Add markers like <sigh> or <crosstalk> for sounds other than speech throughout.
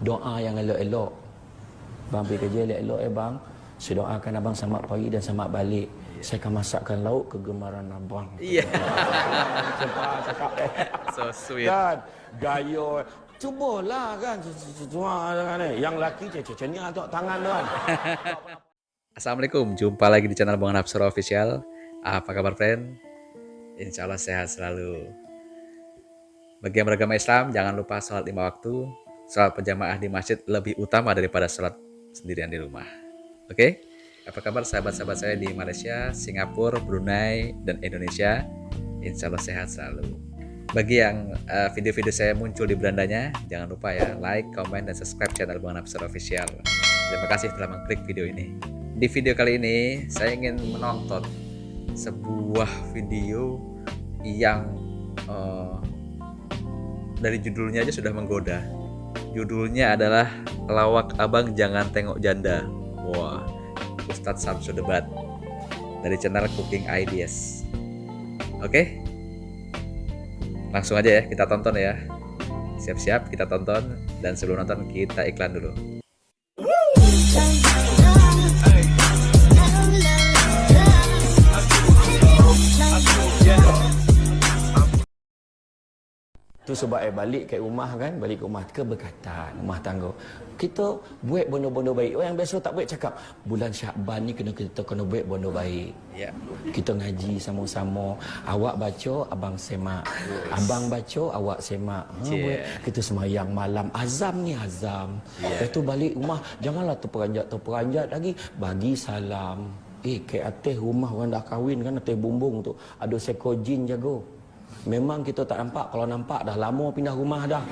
Doa yang elok-elok. Bang pergi kerja elok-elok eh bang. Saya doakan abang selamat pagi dan selamat balik. Saya akan masakkan lauk kegemaran abang. Cakap <laughs> eh. So sweet. Kan? Gayo. Cubalah kan. Yang laki ni tengok tangan tu kan. <laughs> Assalamualaikum, jumpa lagi di channel Bang Napsura Official. Apa kabar friend? Insya Allah sehat selalu. Bagi yang beragama Islam, jangan lupa sholat lima waktu. Sholat berjamaah di masjid lebih utama daripada sholat sendirian di rumah. Oke? Apa kabar sahabat-sahabat saya di Malaysia, Singapura, Brunei, dan Indonesia? Insya Allah sehat selalu. Bagi yang uh, video-video saya muncul di berandanya, jangan lupa ya like, comment, dan subscribe channel Bang Napsura Official. Terima kasih telah mengklik video ini. Di video kali ini, saya ingin menonton sebuah video yang uh, dari judulnya aja sudah menggoda. Judulnya adalah Lawak Abang Jangan Tengok Janda. Wah, Ustadz Samsu Debat dari channel Cooking Ideas. Oke, langsung aja ya kita tonton ya. Siap-siap kita tonton dan sebelum nonton kita iklan dulu. Tu sebab eh balik ke rumah kan, balik ke rumah keberkatan, rumah tangga. Kita buat benda-benda baik. Orang biasa tak buat cakap bulan Syakban ni kena kita kena buat benda baik. Ya. Kita ngaji sama-sama. Awak baca, abang semak. Abang baca, awak semak. Ha, Yeah. buat. Kita semayang malam. Azam ni azam. Yeah. Lepas tu balik rumah, janganlah terperanjat-terperanjat lagi. Bagi salam. Eh, ke atas rumah orang dah kahwin kan, atas bumbung tu. Ada seekor jin jaga. Memang kita tak nampak. Kalau nampak dah lama pindah rumah dah.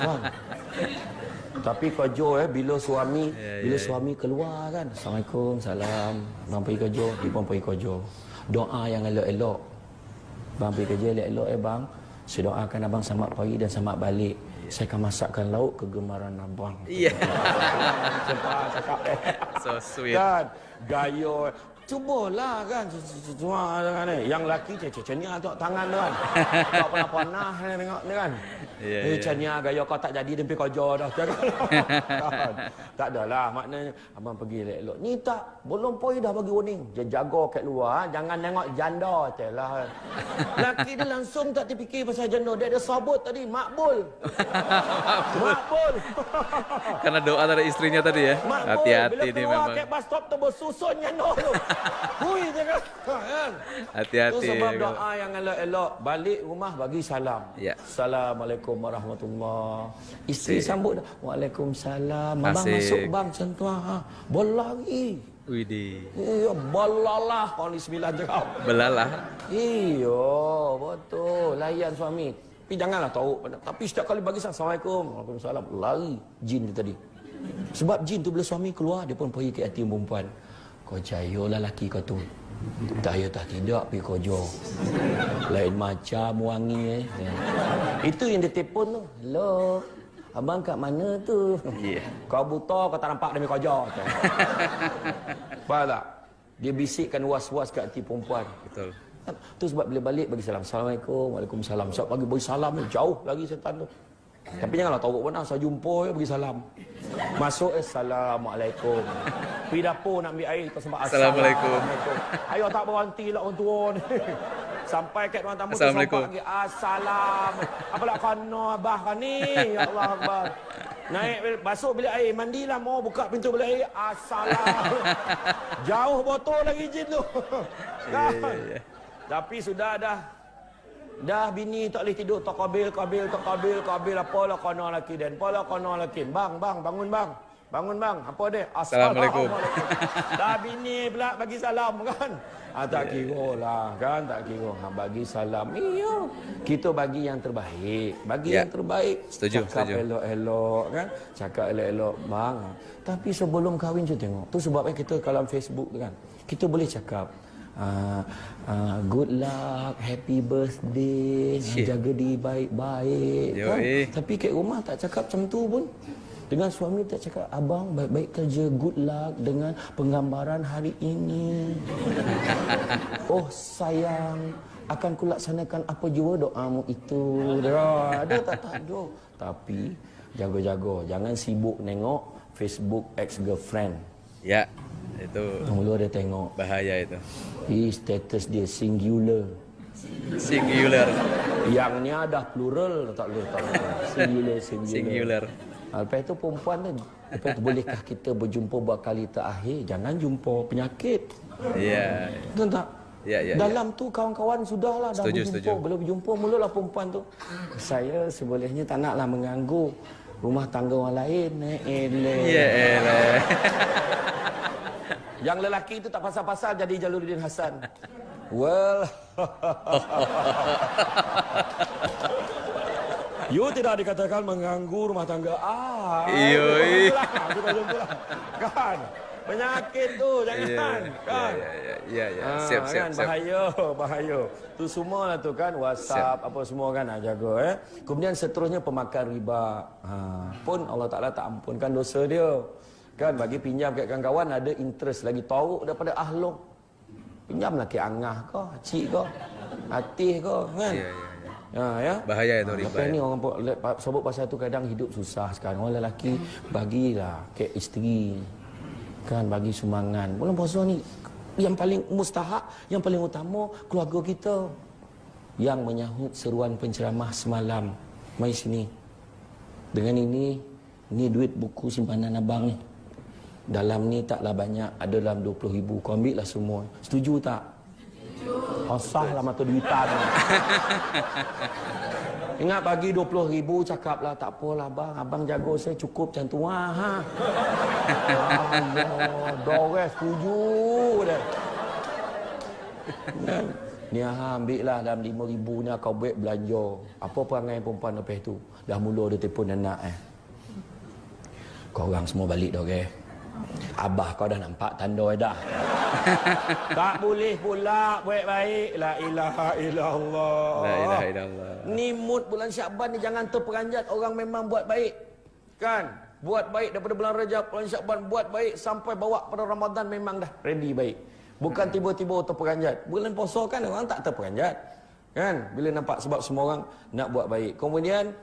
Faham? <laughs> Tapi kerja eh bila suami Ya, bila ya, suami keluar kan. Assalamualaikum, salam. Bang pergi kerja, dia pun pergi kerja. Doa yang elok-elok. Bang pergi kerja elok-elok eh bang. Saya doakan abang selamat pagi dan selamat balik. Saya akan masakkan lauk kegemaran abang. Iya. <laughs> Cepat cakap eh. So sweet. Kan? Gayo. Cubalah kan. Cuma kan eh. Yang laki cecek <laughs> ni tengok tangan tu kan. Tak pernah panah ni tengok ni kan. Ya, eh, ya. Chania gaya kau tak jadi dia pergi kerja dah. Kan? <laughs> Tak adalah maknanya abang pergi elok-elok. Ni tak belum poi dah bagi warning. Dia jaga kat luar, jangan tengok janda lah. Laki dia langsung tak terfikir pasal janda. Dia ada sabut tadi, makbul. <laughs> makbul. <laughs> Karena doa dari istrinya tadi ya. Hati-hati Bila keluar memang. kat bus stop tu bersusun nyanda tu. Hui je kan. Hati-hati. Tu sebab ya, doa yang elok-elok. Balik rumah bagi salam. Ya. Assalamualaikum warahmatullahi Isteri Asyik. sambut dah. Waalaikumsalam. Abang Asyik. masuk bang macam tu. Ha. Bola lagi. Widih. Iya, bolalah. Kau ni sembilan cakap. Belalah. Iya, betul. Layan suami. Tapi janganlah tahu. Tapi setiap kali bagi salam, Assalamualaikum. Waalaikumsalam. Lari jin dia tadi. Sebab jin tu bila suami keluar, dia pun pergi ke hati perempuan. Kau jayalah laki kau tu. Daya tak tidak pergi kerja. Lain macam wangi eh. Ya. Itu yang dia telefon tu. Hello. Abang kat mana tu? Ya. Kau buta, kau tak nampak pergi kerja. Faham tak? Dia bisikkan was-was kat hati perempuan. Betul. Tu sebab bila balik bagi salam. Assalamualaikum. Waalaikumsalam. Sebab bagi bagi salam jauh lagi setan tu. Tapi janganlah tahu mana saya jumpa ya bagi salam. Masuk eh, Assalamualaikum. Pergi dapur nak ambil air sembah Assalamualaikum. Ayo tak berhenti lah orang tua ni. Sampai kat ruang tamu tu Assalamualaikum. sampai lagi Assalam. Apalah kena abah kan ni? Ya Allah Akbar. Naik basuh bilik air, mandilah mau buka pintu bilik air. Assalam. <laughs> Jauh botol lagi jin tu. Ya, ya, ya. Tapi sudah dah Dah bini tak boleh tidur tak kabil kabil tak kabil kabil apalah kena laki dan apalah kena laki. Bang bang bangun bang. Bangun bang. Apa dia? Assalamualaikum. Dah bini pula bagi salam kan. Ah, tak kira lah kan tak kira. Ha, bagi salam. Iya. Kita bagi yang terbaik. Bagi Ya. yang terbaik. Setuju, Cakap setuju. elok-elok kan. Cakap elok-elok bang. Tapi sebelum kahwin tu tengok. Tu sebabnya kita kalau Facebook kan. Kita boleh cakap uh, uh, good luck, happy birthday, Cik. jaga diri baik-baik. Yo, Kan? eh. Tapi kat rumah tak cakap macam tu pun. Dengan suami tak cakap, abang baik-baik kerja, good luck dengan penggambaran hari ini. <laughs> oh sayang, akan kulaksanakan apa jua doamu itu. Dah, ada tak tak ada. Tapi Jaga-jaga. Jangan sibuk nengok Facebook ex-girlfriend. Ya, itu Mula dia tengok. bahaya itu. Ih, status dia singular. Singular. Yang ni ada plural tak boleh tak boleh. Singular, singular. Singular. Lepas tu perempuan tu, lepas tu bolehkah kita berjumpa buat kali terakhir? Jangan jumpa penyakit. Iya. Betul tak? Ya, ya, Dalam tu kawan-kawan sudahlah dah Setuju, berjumpa. setuju. Belum berjumpa mulalah perempuan tu. Saya sebolehnya tak naklah mengganggu rumah tangga orang lain. Eh, eleh. Ya elah. Yang lelaki itu tak pasal-pasal jadi Jaluruddin Hasan. Well. <laughs> you tidak dikatakan mengganggu rumah tangga. Ah. Yoi. Kita jumpa lah. Kan? Penyakit tu jangan. Iya. Kan? Ya ya ya ya. Ah, Siap siap kan? siap. Bahaya, bahaya. Tu semua lah tu kan WhatsApp apa semua kan ah, jaga eh. Kemudian seterusnya pemakan riba. Ha, pun Allah Taala tak ampunkan dosa dia. Kan bagi pinjam kat kawan-kawan ada interest lagi tahu daripada ahlong. Pinjamlah ke angah ke, cik ke, atih ke kan. Ya ya ya. Ha, ya. Bahaya itu Ha, riba. Lepas ya. ni orang sebut pasal tu kadang hidup susah sekarang. Orang lelaki bagilah ke isteri. Kan bagi sumbangan. Bulan puasa ni yang paling mustahak, yang paling utama keluarga kita yang menyahut seruan penceramah semalam. Mai sini. Dengan ini ni duit buku simpanan abang ni. Dalam ni taklah banyak, ada dalam 20 ribu. Kau ambil lah semua. Setuju tak? Asah lah mata duitan. <laughs> Ingat bagi 20 ribu cakaplah tak apalah abang. Abang jaga saya cukup macam tu. Ha, ha. <laughs> Allah, doreh setuju dah. Ni ha, ambil lah dalam 5 ribu ni kau buat belanja. Apa perangai perempuan lepas tu? Dah mula dia telefon anak eh. Kau orang semua balik dah okay? Abah kau dah nampak tanda dah. <laughs> tak boleh pula buat baik. La ilaha illallah. La ilaha illallah. Ni mood bulan Syakban ni jangan terperanjat orang memang buat baik. Kan? Buat baik daripada bulan Rajab, bulan Syakban buat baik sampai bawa pada Ramadan memang dah ready baik. Bukan tiba-tiba terperanjat. Bulan puasa kan orang tak terperanjat. Kan? Bila nampak sebab semua orang nak buat baik. Kemudian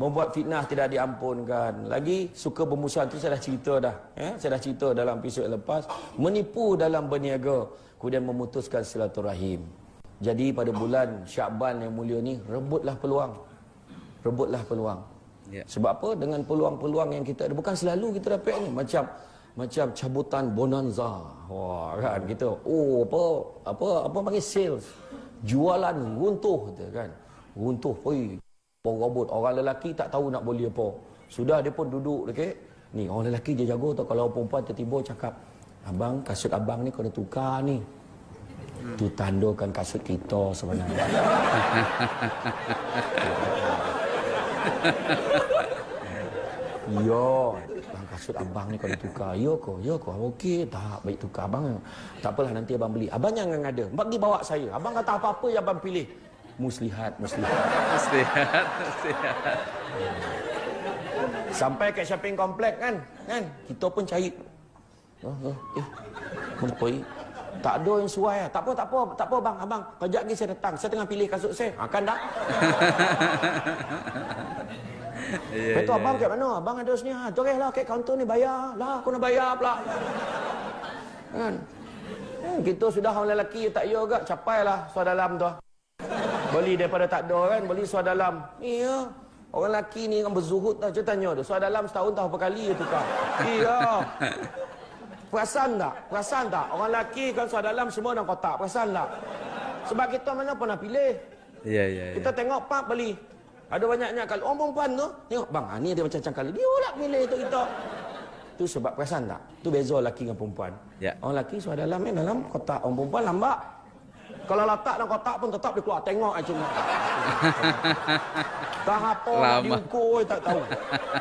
membuat fitnah tidak diampunkan. Lagi suka bermusuhan tu saya dah cerita dah. Ya? Saya dah cerita dalam episod lepas. Menipu dalam berniaga. Kemudian memutuskan silaturahim. Jadi pada bulan Syakban yang mulia ni rebutlah peluang. Rebutlah peluang. Ya. Sebab apa? Dengan peluang-peluang yang kita ada bukan selalu kita dapat ni macam macam cabutan bonanza. Wah, kan kita. Oh, apa apa apa panggil sales. Jualan runtuh kita kan. Runtuh poi. Robot orang lelaki tak tahu nak beli apa. Sudah dia pun duduk dekat ni orang lelaki dia jago tau kalau perempuan tiba-tiba cakap Abang kasut abang ni kena tukar ni. Tu tandakan kasut kita sebenarnya. Yo, bang kasut abang ni kau tukar. Yo ko, yo ko. Okey, tak baik tukar abang. Tak apalah nanti abang beli. Abang jangan ada. Bagi bawa saya. Abang kata apa-apa yang abang pilih. Muslihat, muslihat. Muslihat, muslihat. Sampai kat shopping komplek kan? Kan? Kita pun cari. Oh, oh, eh. Tak ada yang suai lah. Tak apa, tak apa. Tak apa bang. Abang, kejap lagi saya datang. Saya tengah pilih kasut saya. Ha, kan tak? <laughs> Ya, Lepas tu ya, abang ya. kat mana? Abang ada sini. Ha, Terus lah kat kaunter ni bayar. Lah, aku nak bayar pula. Kan? Hmm, kita sudah orang lelaki tak ya ke? Capai lah suar dalam tu. Beli daripada tak ada kan? Beli suar dalam. Iya. Orang lelaki ni kan berzuhud tau. Saya tanya dia. Suar dalam setahun tahu berapa kali dia tukar. <laughs> Iya. <laughs> Perasan tak? Perasan tak? Orang lelaki kan suar dalam semua dalam kotak. Perasan tak? Sebab kita mana pernah pilih. Ya ya ya. Kita tengok pak beli. Ada banyaknya kalau orang perempuan tu tengok bang ha, ni dia macam-macam kali. Dia pula pilih untuk kita. Tu sebab perasan tak? Tu beza lelaki dengan perempuan. Ya. Orang lelaki suara dalam ni dalam kotak. Orang perempuan lambat. Kalau letak dalam kotak pun tetap dia keluar tengok aja cuma. <laughs> tak apa Lama. diukur tak tahu.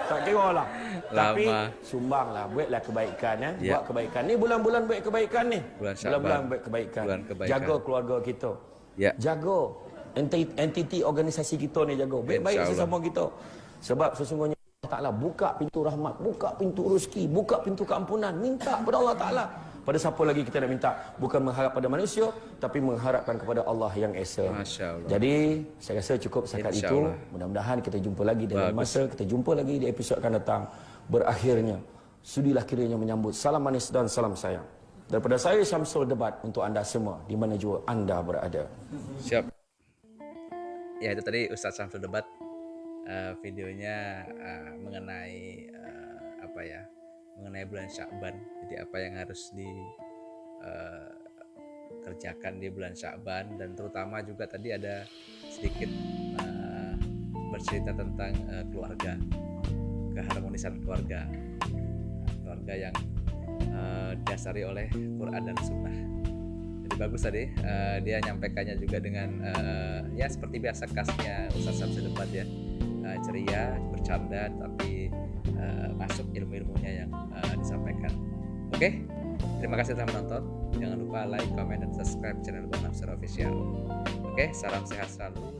Tak kira lah. Tapi sumbanglah buatlah kebaikan ya. Ya. Buat kebaikan. Ni bulan-bulan buat kebaikan ni. Bulan-bulan buat kebaikan. Bulan kebaikan. Jaga keluarga kita. Ya. Jaga enti- entiti organisasi kita ni jaga. Baik-baik InsyaAllah. sesama kita. Sebab sesungguhnya Allah Ta'ala buka pintu rahmat, buka pintu rezeki, buka pintu keampunan. Minta kepada Allah Ta'ala. Pada siapa lagi kita nak minta? Bukan mengharap pada manusia, tapi mengharapkan kepada Allah yang Esa. Jadi, saya rasa cukup setakat Insya itu. Mudah-mudahan kita jumpa lagi dalam Bagus. masa. Kita jumpa lagi di episod akan datang. Berakhirnya, sudilah kiranya menyambut salam manis dan salam sayang. Daripada saya Syamsul Debat untuk anda semua, di mana jua anda berada. Siap. Ya itu tadi Ustadz Samsul debat eh, videonya eh, mengenai eh, apa ya mengenai bulan Syakban. Jadi apa yang harus di eh, kerjakan di bulan Syakban dan terutama juga tadi ada sedikit eh, bercerita tentang eh, keluarga, keharmonisan keluarga, keluarga yang eh, didasari oleh Quran dan Sunnah. Jadi bagus tadi eh, dia nyampaikannya juga dengan eh, ya seperti biasa khasnya Ustaz Samsul Debat ya Eh, ceria bercanda tapi eh, masuk ilmu-ilmunya yang eh, disampaikan. Oke, terima kasih telah menonton. Jangan lupa like, comment, dan subscribe channel Bang Official. Oke, salam sehat selalu.